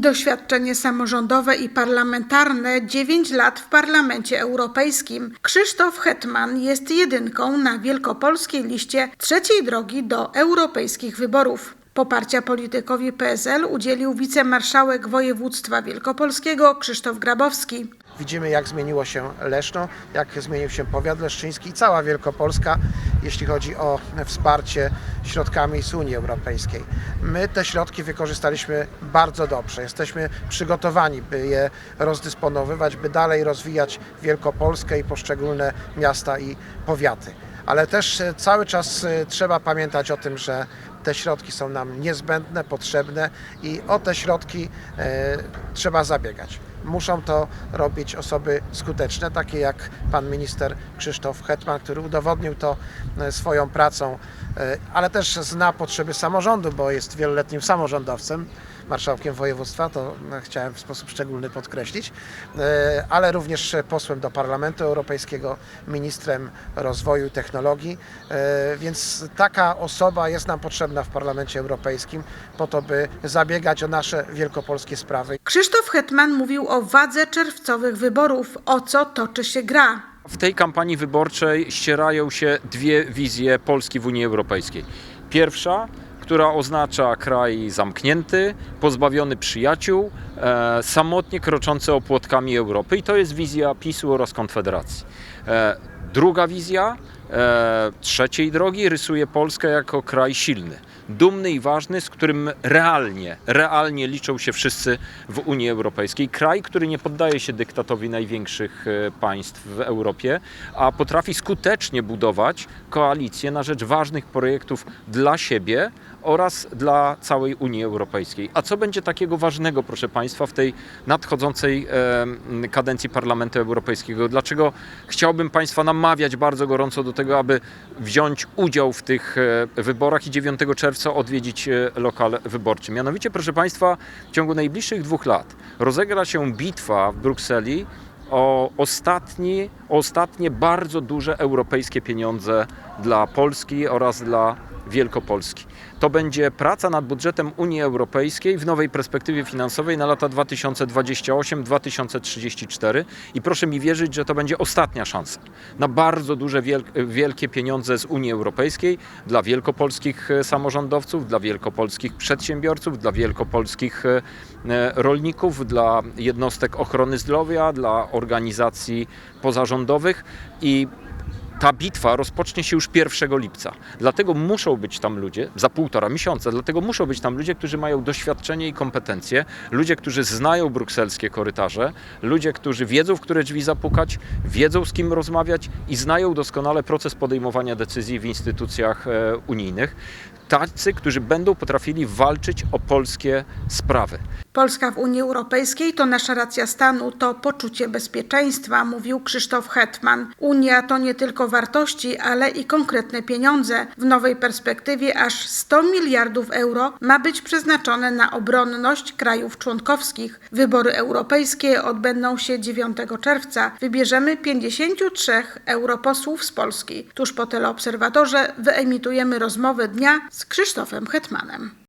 Doświadczenie samorządowe i parlamentarne 9 lat w Parlamencie Europejskim. Krzysztof Hetman jest jedynką na wielkopolskiej liście trzeciej drogi do europejskich wyborów. Poparcia politykowi PSL udzielił wicemarszałek województwa wielkopolskiego Krzysztof Grabowski. Widzimy, jak zmieniło się Leszno, jak zmienił się powiat leszczyński i cała Wielkopolska, jeśli chodzi o wsparcie środkami z Unii Europejskiej. My te środki wykorzystaliśmy bardzo dobrze. Jesteśmy przygotowani, by je rozdysponowywać, by dalej rozwijać Wielkopolskę i poszczególne miasta i powiaty. Ale też e, cały czas e, trzeba pamiętać o tym, że te środki są nam niezbędne, potrzebne i o te środki e, trzeba zabiegać. Muszą to robić osoby skuteczne, takie jak pan minister Krzysztof Hetman, który udowodnił to e, swoją pracą, e, ale też zna potrzeby samorządu, bo jest wieloletnim samorządowcem, marszałkiem województwa, to e, chciałem w sposób szczególny podkreślić, e, ale również posłem do Parlamentu Europejskiego, ministrem rozwoju i technologii, e, więc taka osoba jest nam potrzebna w Parlamencie Europejskim po to, by zabiegać o nasze wielkopolskie sprawy. Krzysztof Hetman mówił o wadze czerwcowych wyborów, o co toczy się gra. W tej kampanii wyborczej ścierają się dwie wizje Polski w Unii Europejskiej. Pierwsza, która oznacza kraj zamknięty, pozbawiony przyjaciół, e, samotnie kroczący opłotkami Europy i to jest wizja PiSu oraz Konfederacji. E, druga wizja e, trzeciej drogi rysuje Polskę jako kraj silny, dumny i ważny, z którym realnie, realnie liczą się wszyscy w Unii Europejskiej. Kraj, który nie poddaje się dyktatowi największych e, państw w Europie, a potrafi skutecznie budować koalicje na rzecz ważnych projektów dla siebie oraz dla całej Unii Europejskiej. A co będzie takiego ważnego, proszę Państwa, w tej nadchodzącej em, kadencji Parlamentu Europejskiego? Dlaczego chciałbym Państwa namawiać bardzo gorąco do tego, aby wziąć udział w tych e, wyborach i 9 czerwca odwiedzić e, lokal wyborczy? Mianowicie, proszę Państwa, w ciągu najbliższych dwóch lat rozegra się bitwa w Brukseli o, ostatni, ostatnie bardzo duże europejskie pieniądze dla Polski oraz dla Wielkopolski. To będzie praca nad budżetem Unii Europejskiej w nowej perspektywie finansowej na lata 2028-2034 i proszę mi wierzyć, że to będzie ostatnia szansa na bardzo duże, wiel- wielkie pieniądze z Unii Europejskiej dla wielkopolskich e, samorządowców, dla wielkopolskich przedsiębiorców, dla wielkopolskich e, e, rolników, dla jednostek ochrony zdrowia, dla organizacji pozarządowych i ta bitwa rozpocznie się już 1 lipca. Dlatego muszą być tam ludzie, za półtora miesiąca, dlatego muszą być tam ludzie, którzy mają doświadczenie i kompetencje, ludzie, którzy znają brukselskie korytarze, ludzie, którzy wiedzą, w które drzwi zapukać, wiedzą, z kim rozmawiać i znają doskonale proces podejmowania decyzji w instytucjach e, unijnych. Tacy, którzy będą potrafili walczyć o polskie sprawy. Polska w Unii Europejskiej to nasza racja stanu, to poczucie bezpieczeństwa, mówił Krzysztof Hetman. Unia to nie tylko wartości, ale i konkretne pieniądze. W nowej perspektywie aż 100 miliardów euro ma być przeznaczone na obronność krajów członkowskich. Wybory europejskie odbędą się 9 czerwca. Wybierzemy 53 europosłów z Polski. Tuż po teleobserwatorze wyemitujemy rozmowę dnia z Krzysztofem Hetmanem.